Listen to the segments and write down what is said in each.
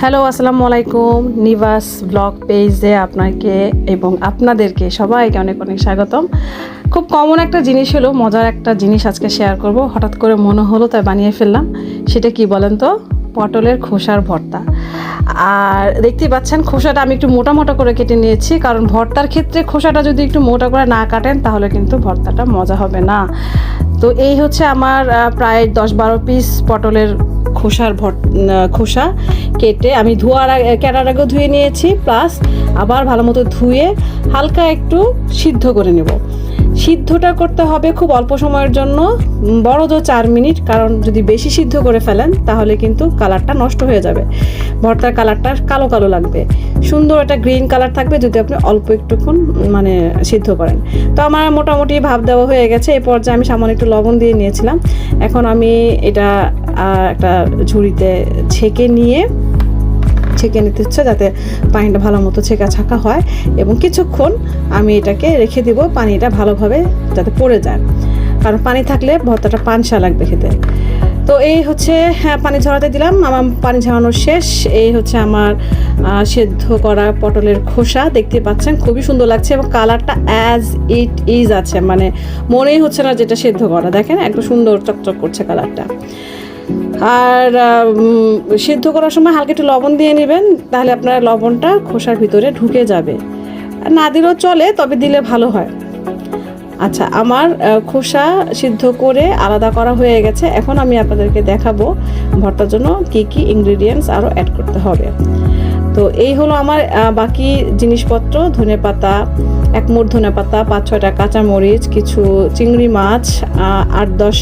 Hello আসসালামু আলাইকুম নিবাস ব্লগ পেজে আপনাকে এবং আপনাদেরকে সবাইকে অনেক অনেক স্বাগতম। খুব কমন একটা জিনিস হলো, মজার একটা জিনিস আজকে শেয়ার করব। হঠাৎ করে মনে হলো, তাই বানিয়ে ফেললাম। সেটা কি বলেন তো? পটলের খোসার ভর্তা। আর দেখতেই পাচ্ছেন, খোসাটা আমি একটু মোটা মোটা করে কেটে নিয়েছি, কারণ ভর্তার ক্ষেত্রে খোসাটা যদি একটু মোটা করে না কাটেন, তাহলে কিন্তু ভর্তাটা মজা হবে না। তো এই হচ্ছে আমার প্রায় দশ বারো পিস পটলের খোসার ভর খোসা কেটে আমি ধোয়ার কেনার আগেও ধুয়ে নিয়েছি প্লাস আবার ভালো মতো ধুয়ে হালকা একটু সিদ্ধ করে নেব। সিদ্ধটা করতে হবে খুব অল্প সময়ের জন্য। বড় তো চার মিনিট, কারণ যদি বেশি সিদ্ধ করে ফেলেন, তাহলে কিন্তু কালারটা নষ্ট হয়ে যাবে। ভর্তার কালারটা কালো কালো লাগবে। সুন্দর একটা গ্রিন কালার থাকবে যদি আপনি অল্প একটুক্ষণ মানে সিদ্ধ করেন। তো আমার মোটামুটি ভাব দেওয়া হয়ে গেছে। এই পর্যায়ে আমি সামান্য একটু লবণ দিয়ে নিয়েছিলাম। এখন আমি এটা একটা ঝুড়িতে ছেঁকে নিয়ে ছেঁকে নিতে হচ্ছে যাতে পানিটা ভালো মতো ছেঁকা ছাকা হয়। এবং কিছুক্ষণ আমি এটাকে রেখে দিব, পানিটা ভালোভাবে যাতে পড়ে যায়। কারণ পানি থাকলে ভর্তাটা পানসা লাগবে খেতে। তো এই হচ্ছে হ্যাঁ পানি ঝরাতে দিলাম। আমার পানি ঝরানো শেষ। এই হচ্ছে আমার সেদ্ধ করা পটলের খোসা। দেখতে পাচ্ছেন, খুবই সুন্দর লাগছে এবং কালারটা অ্যাজ ইট ইজ আছে। মানে মনেই হচ্ছে না যেটা সেদ্ধ করা। দেখেন একটু সুন্দর চকচক করছে কালারটা। আর সিদ্ধ করার সময় হালকা একটু লবণ দিয়ে নেবেন, তাহলে আপনার লবণটা খোসার ভিতরে ঢুকে যাবে। না দিলেও চলে, তবে দিলে ভালো হয়। আচ্ছা আমার খোসা সিদ্ধ করে আলাদা করা হয়ে গেছে। এখন আমি আপনাদেরকে দেখাবো ভর্তার জন্য কি কি ইনগ্রিডিয়েন্টস আরও অ্যাড করতে হবে। তো এই হলো আমার বাকি জিনিসপত্র, ধনে পাতা, এক মুঠ ধনে পাতা, পাঁচ ছয়টা কাঁচামরিচ কিছু চিংড়ি মাছ আট দশ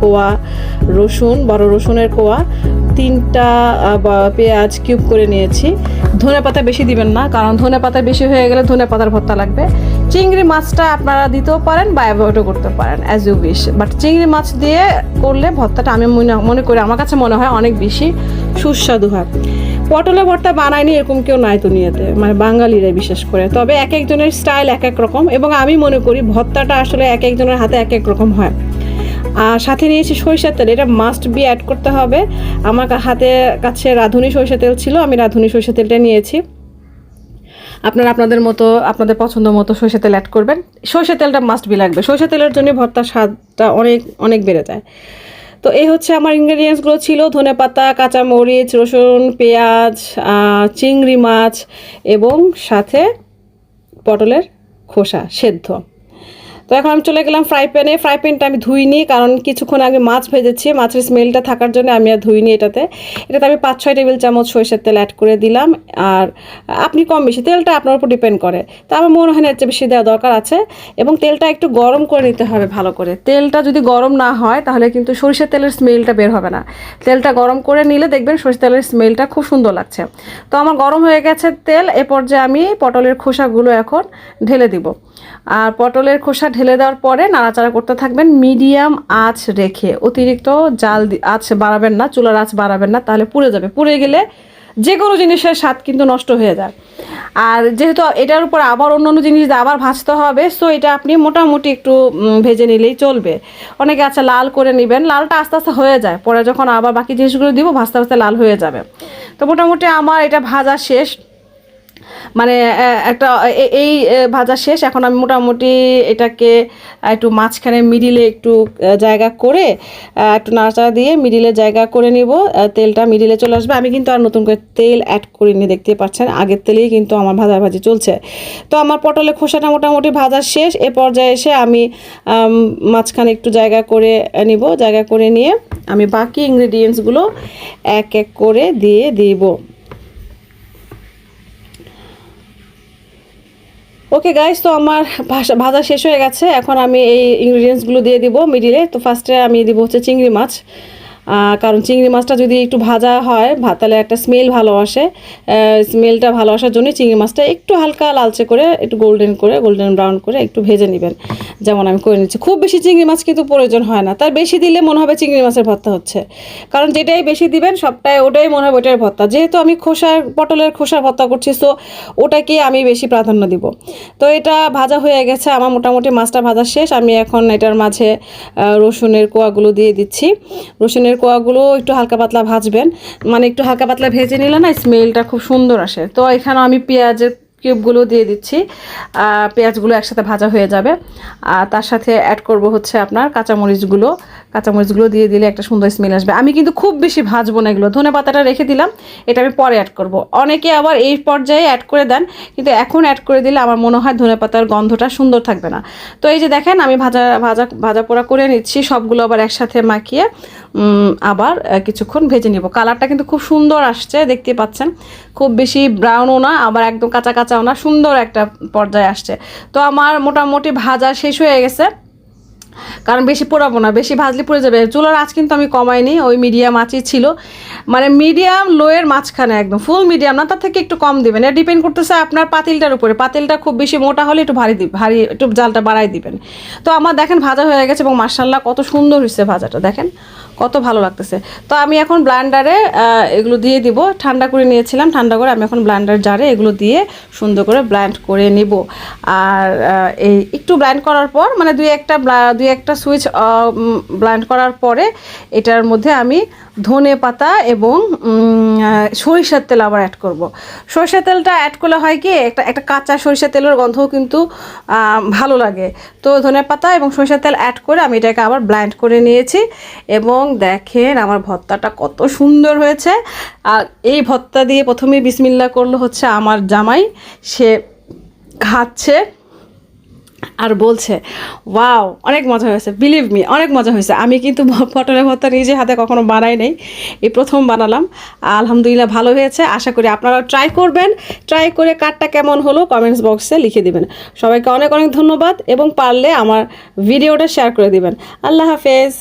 কোয়া রসুন, বড় রসুনের কোয়া, তিনটা পেঁয়াজ কিউব করে নিয়েছি। ধনে পাতা বেশি দিবেন না, কারণ ধনে পাতা বেশি হয়ে গেলে ধনে পাতার ভর্তা লাগবে। চিংড়ি মাছটা আপনারা দিতেও পারেন বা অ্যাভয়েডও করতে পারেন অ্যাজ ইউ উইশ বাট চিংড়ি মাছ দিয়ে করলে ভর্তাটা আমি মনে মনে করি, আমার কাছে মনে হয় অনেক বেশি সুস্বাদু হয়। পটলের ভর্তা বানায়নি এরকম কেউ নাই তো দুনিয়াতে মানে বাঙালিরাই বিশেষ করে। তবে এক একজনের স্টাইল এক এক রকম এবং আমি মনে করি ভর্তাটা আসলে এক একজনের হাতে এক এক রকম হয়। আর সাথে নিয়েছি সরিষার তেল, এটা মাস্ট বি অ্যাড করতে হবে। আমার হাতে কাছে রাঁধুনি সরিষা তেল ছিল, আমি রাঁধুনি সরিষা তেলটা নিয়েছি। আপনারা আপনাদের মতো, আপনাদের পছন্দ মতো সর্ষে তেল অ্যাড করবেন। সর্ষে তেলটা মাস্ট বি লাগবে। সর্ষে তেলের জন্য ভর্তার স্বাদটা অনেক অনেক বেড়ে যায়। তো এই হচ্ছে আমার ইনগ্রেডিয়েন্টসগুলো ছিল। ধনে পাতা কাঁচামরিচ রসুন, পেঁয়াজ চিংড়ি মাছ এবং সাথে পটলের খোসা সেদ্ধ। তো এখন আমি চলে গেলাম ফ্রাই প্যানে ফ্রাই প্যানটা আমি ধুইনি, কারণ কিছুক্ষণ আগে মাছ ভেজেছি। মাছের স্মেলটা থাকার জন্য আমি আর ধুইনি এটাতে। এটাতে আমি পাঁচ ছয় টেবিল চামচ সরিষার তেল অ্যাড করে দিলাম। আর আপনি কম বেশি, তেলটা আপনার উপর ডিপেন্ড করে। তো আমার মনে হয় না এর বেশি দেওয়া দরকার আছে। এবং তেলটা একটু গরম করে নিতে হবে ভালো করে। তেলটা যদি গরম না হয়, তাহলে কিন্তু সরিষার তেলের স্মেলটা বের হবে না। তেলটা গরম করে নিলে দেখবেন সরিষার তেলের স্মেলটা খুব সুন্দর লাগছে। তো আমার গরম হয়ে গেছে তেল। এ পর্যায়ে আমি পটলের খোসাগুলো এখন ঢেলে দিব। আর পটলের খোসা ঢেলে দেওয়ার পরে নাড়াচাড়া করতে থাকবেন মিডিয়াম আঁচ রেখে। অতিরিক্ত জাল আঁচ বাড়াবেন না, চুলার আঁচ বাড়াবেন না, তাহলে পুড়ে যাবে। পুড়ে গেলে যে কোনো জিনিসের স্বাদ কিন্তু নষ্ট হয়ে যায়। আর যেহেতু এটার উপর আবার অন্য অন্য জিনিস আবার ভাজতে হবে সো এটা আপনি মোটামুটি একটু ভেজে নিলেই চলবে। অনেকে আছে লাল করে নেবেন, লালটা আস্তে আস্তে হয়ে যায়। পরে যখন আবার বাকি জিনিসগুলো দিব, ভাজতে ভাজতে লাল হয়ে যাবে। তো মোটামুটি আমার এটা ভাজা শেষ। মানে একটা এই ভাজা শেষ। এখন আমি মোটামুটি এটাকে একটু মাঝখানে মিডিলে একটু জায়গা করে একটু নাড়াচাড়া দিয়ে মিডিলে জায়গা করে নিব। তেলটা মিডিলে চলে আসবে। আমি কিন্তু আর নতুন করে তেল অ্যাড করিনি, দেখতে পাচ্ছেন? আগের তেলেই কিন্তু আমার ভাজা ভাজি চলছে। তো আমার পটলের খোসাটা মোটামুটি ভাজা শেষ। এ পর্যায়ে এসে আমি মাঝখানে একটু জায়গা করে নিব। জায়গা করে নিয়ে আমি বাকি ইনগ্রেডিয়েন্টসগুলো এক এক করে দিয়ে দিব। ওকে গাইস তো আমার ভাজা শেষ হয়ে গেছে। এখন আমি এই ইনগ্রিডিয়েন্টসগুলো দিয়ে দিব মিডিলে তো ফার্স্টে আমি দিব হচ্ছে চিংড়ি মাছ। কারণ চিংড়ি মাছটা যদি একটু ভাজা হয় তাহলে একটা স্মেল ভালো আসে। স্মেলটা ভালো আসার জন্য চিংড়ি মাছটা একটু হালকা লালচে করে, একটু গোল্ডেন করে গোল্ডেন ব্রাউন করে একটু ভেজে নেবেন। যেমন আমি করে নিচ্ছি। খুব বেশি চিংড়ি মাছ কিন্তু প্রয়োজন হয় না। তার বেশি দিলে মনে হবে চিংড়ি মাছের ভর্তা হচ্ছে। কারণ যেটাই বেশি দিবেন, সবটাই ওটাই মনে হবে ওটার ভর্তা। যেহেতু আমি খোসার, পটলের খোসার ভর্তা করছি সো ওটাকে আমি বেশি প্রাধান্য দিব। তো এটা ভাজা হয়ে গেছে। আমার মোটামুটি মাছটা ভাজা শেষ। আমি এখন এটার মাঝে রসুনের কোয়াগুলো দিয়ে দিচ্ছি। রসুনের কোয়াগুলো একটু হালকা পাতলা ভাজবেন। মানে একটু হালকা পাতলা ভেজে নিলে না স্মেলটা খুব সুন্দর আসে। তো এখানে আমি পেঁয়াজের কিউবগুলো দিয়ে দিচ্ছি। পেঁয়াজগুলো একসাথে ভাজা হয়ে যাবে। আর তার সাথে অ্যাড করব হচ্ছে আপনার কাঁচামরিচগুলো। কাঁচামরিচগুলো দিয়ে দিলে একটা সুন্দর স্মেল আসবে। আমি কিন্তু খুব বেশি ভাজবো না এগুলো। ধনে পাতাটা রেখে দিলাম, এটা আমি পরে অ্যাড করব। অনেকে আবার এই পর্যায়ে অ্যাড করে দেন, কিন্তু এখন অ্যাড করে দিলে আমার মনে হয় ধনে পাতার গন্ধটা সুন্দর থাকবে না। তো এই যে দেখেন, আমি ভাজা ভাজা ভাজা পোড়া করে নিচ্ছি, সবগুলো আবার একসাথে মাখিয়ে আবার কিছুক্ষণ ভেজে নিব। কালারটা কিন্তু খুব সুন্দর আসছে, দেখতে পাচ্ছেন। খুব বেশি ব্রাউনও না, আবার একদম কাঁচা, কাঁচাও না, সুন্দর একটা পর্যায়ে আসছে। তো আমার মোটামুটি ভাজা শেষ হয়ে গেছে। কারণ বেশি পোড়াবো না, বেশি ভাজলে পুড়ে যাবে। চুলার আঁচ কিন্তু আমি কমাইনি, ওই মিডিয়াম আঁচই ছিল। মানে মিডিয়াম লোয়ের মাঝখানে একদম ফুল মিডিয়াম না, তার থেকে একটু কম দেবেন। এটা ডিপেন্ড করতেছে আপনার পাতিলটার উপরে। পাতিলটা খুব বেশি মোটা হলে একটু ভারী ভারী, একটু জালটা বাড়াই দিবেন। তো আমার দেখেন ভাজা হয়ে গেছে এবং মার্শাল্লাহ কত সুন্দর হয়েছে ভাজাটা, দেখেন। কত ভালো লাগতেছে। তো আমি এখন ব্লান্ডারে এগুলো দিয়ে দিব। ঠান্ডা করে নিয়েছিলাম, ঠান্ডা করে আমি এখন ব্লান্ডার জারে এগুলো দিয়ে সুন্দর করে ব্ল্যান্ড করে নিব। আর এই একটু ব্ল্যান্ড করার পর মানে দুই একটা দুই একটা সুইচ ব্ল্যান্ড করার পরে এটার মধ্যে আমি ধনে পাতা এবং সরিষার তেল আবার অ্যাড করব। সরিষার তেলটা অ্যাড করলে হয় কি, একটা একটা কাঁচা সরিষার তেলের গন্ধও কিন্তু ভালো লাগে। তো ধনে পাতা এবং সরিষার তেল অ্যাড করে আমি এটাকে আবার ব্ল্যান্ড করে নিয়েছি এবং দেখেন আমার ভর্তাটা কত সুন্দর হয়েছে। আর এই ভর্তা দিয়ে প্রথমেই বিসমিল্লা করল হচ্ছে আমার জামাই। সে খাচ্ছে। আর বলছে ওয়াও অনেক মজা হয়েছে বিলিভ মি অনেক মজা হয়েছে। আমি কিন্তু পটলের ভর্তা নিজে হাতে কখনো বানাই নাই, এই প্রথম বানালাম। আলহামদুলিল্লাহ ভালো হয়েছে, আশা করি আপনারাও ট্রাই করবেন। ট্রাই করে কারটা কেমন হলো কমেন্টস বক্সে লিখে দিবেন। সবাইকে অনেক অনেক ধন্যবাদ এবং পারলে আমার ভিডিওটা শেয়ার করে দিবেন। আল্লাহ হাফেজ।